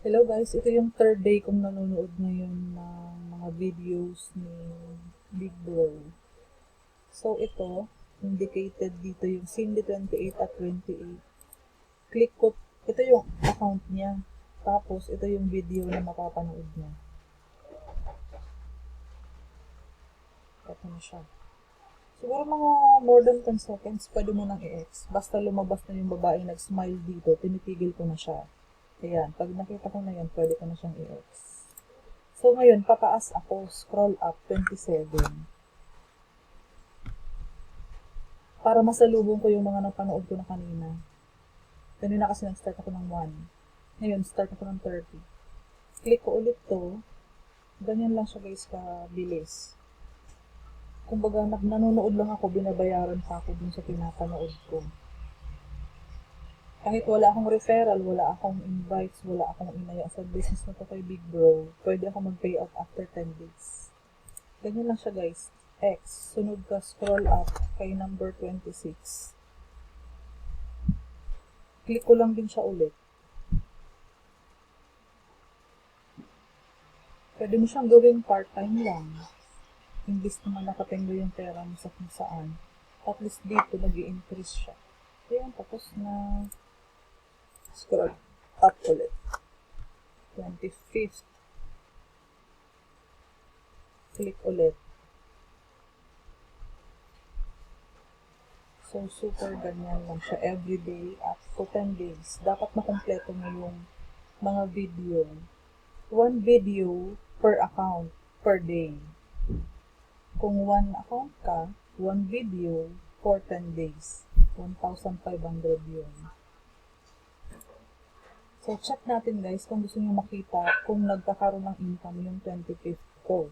Hello guys, ito yung third day kong nanonood ngayon ng mga videos ni Big Bro. So ito, indicated dito yung Cindy 28 at 28. Click ko, ito yung account niya. Tapos ito yung video na mapapanood niya. Ito na siya. Siguro mga more than 10 seconds, pwede mo nang i-X. Basta lumabas na yung babae nag-smile dito, tinitigil ko na siya. Ayan, pag nakita ko na yan, pwede ko na siyang i-X. So, ngayon, pataas ako, scroll up, 27. Para masalubong ko yung mga napanood ko na kanina. Kanina kasi nag-start ako ng 1. Ngayon, start ako ng 30. Click ko ulit to. Ganyan lang siya guys, kabilis. Kumbaga, nanonood lang ako, binabayaran pa ako dun sa pinapanood ko kahit wala akong referral, wala akong invites, wala akong inaya sa business na to kay Big Bro, pwede ako mag-pay out after 10 days. Ganyan lang siya guys. X, sunod ka, scroll up kay number 26. Click ko lang din siya ulit. Pwede mo siyang gawing part-time lang. Imbis naman nakapenggo yung pera mo sa kung saan. At least dito, nag increase siya. Ayan, tapos na scroll up ulit. 25th. Click ulit. So, super ganyan lang siya everyday up to 10 days. Dapat makompleto mo yung mga video. One video per account per day. Kung one account ka, one video for 10 days. 1,500 yun. So, check natin guys kung gusto nyo makita kung nagkakaroon ng income yung 25th ko.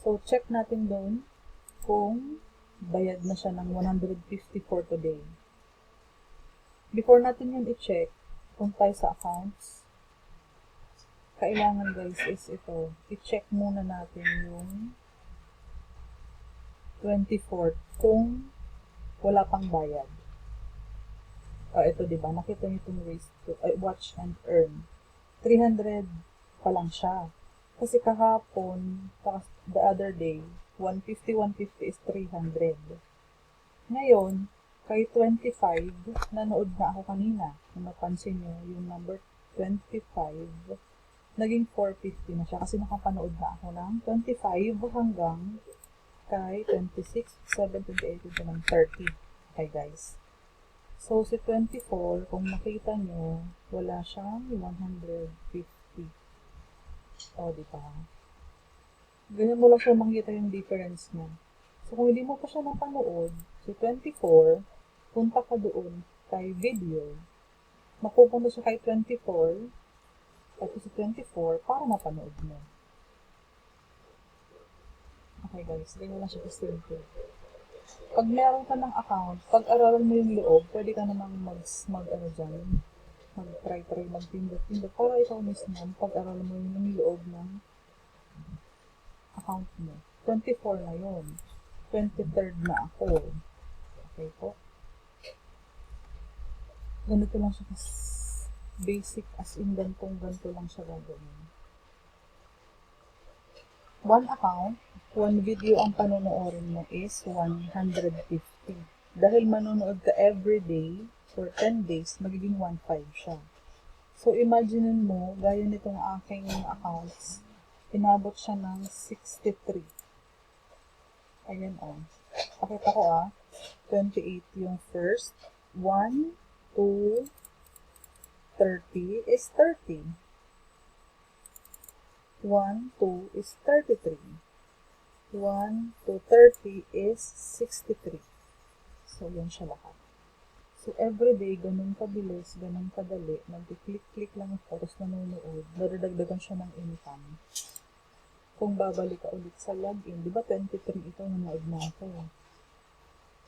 So, check natin doon kung bayad na siya ng 150 for today. Before natin yun i-check, kung tayo sa accounts, kailangan guys is ito, i-check muna natin yung 24 kung wala pang bayad. Oh, ito, di ba? Nakita niyo itong raise to, ay, watch and earn. 300 pa lang siya. Kasi kahapon, the other day, 150, 150 is 300. Ngayon, kay 25, nanood na ako kanina. Kung napansin niyo, yung number 25, naging 450 na siya. Kasi nakapanood na ako ng 25 hanggang kay 26, 7, 28, 29, 30. Okay, guys. So, si 24, kung makita nyo, wala siyang 150. O, di ba? Ganyan mo lang siya makita yung difference niya. So, kung hindi mo pa siya napanood, si 24, punta ka doon kay video. Mapupunta siya kay 24, at si 24, para mapanood mo. Okay guys, ganyan lang siya simple pag meron ka ng account, pag-aralan mo yung loob, pwede ka namang mag, mag ano dyan, mag-try-try, mag-pindot-pindot, para ikaw mismo, pag-aralan mo yung loob ng account mo. 24 na yun. 23rd na ako. Okay po? Ganito lang siya kas basic as in gantong ganito lang siya gagawin. One account, one video ang panonoorin mo is 150. Dahil manonood ka every day for 10 days, magiging 1.5 siya. So, imaginein mo, gaya nitong aking accounts, inabot siya ng 63. Ayan o. Oh. Pakita ko ah. 28 yung first. 1, 2, 30 is 30. 1, 2 is 33. 1 to 30 is 63. So, yan siya lahat. So, everyday, ganun kabilis, ganun kadali, nag-click-click lang ako, tapos nanonood, nadadagdagan siya ng income. Kung babalik ka ulit sa login, di ba 23 ito, nanood na ako.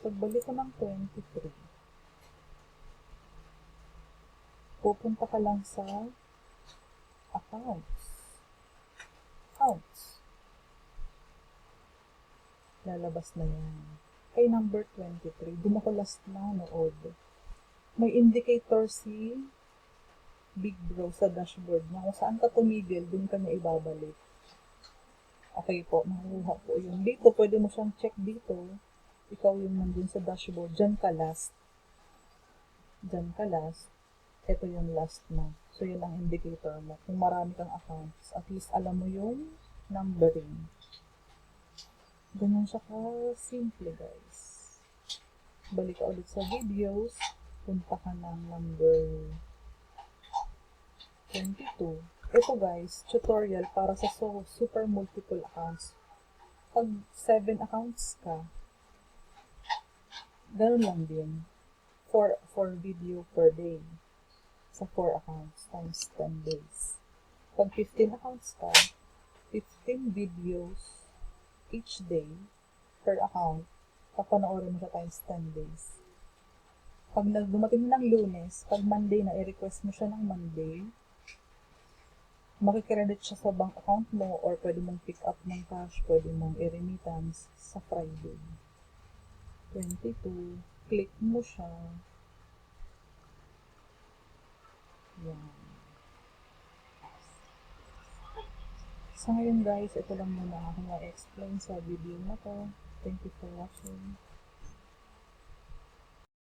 Pagbalik ko ng 23, pupunta ka lang sa accounts. Accounts lalabas na yan. Kay number 23, doon ako last na nood. May indicator si big bro sa dashboard niya. Kung saan ka tumigil, dun ka niya ibabalik. Okay po, makuha po yun. Dito, pwede mo siyang check dito. Ikaw yung nandun sa dashboard. Diyan ka last. Diyan ka last. Ito yung last mo. So, yun ang indicator mo. Kung marami kang accounts, at least alam mo yung numbering. Ganyan siya ka-simple, guys. Balik ka ulit sa videos. Punta ka ng number 22. Ito guys, tutorial para sa so, super multiple accounts. Pag 7 accounts ka, ganun lang din. 4 for video per day. Sa 4 accounts times 10 days. Pag 15 accounts ka, 15 videos each day per account, papanoorin mo siya times 10 days. Pag dumating ng lunes, pag Monday na, i-request mo siya ng Monday, makikredit siya sa bank account mo or pwede mong pick up ng cash, pwede mong i-remittance sa Friday. 22, click mo siya. Yan. So ngayon guys, ito lang muna aking ma-explain sa video na to. Thank you for watching.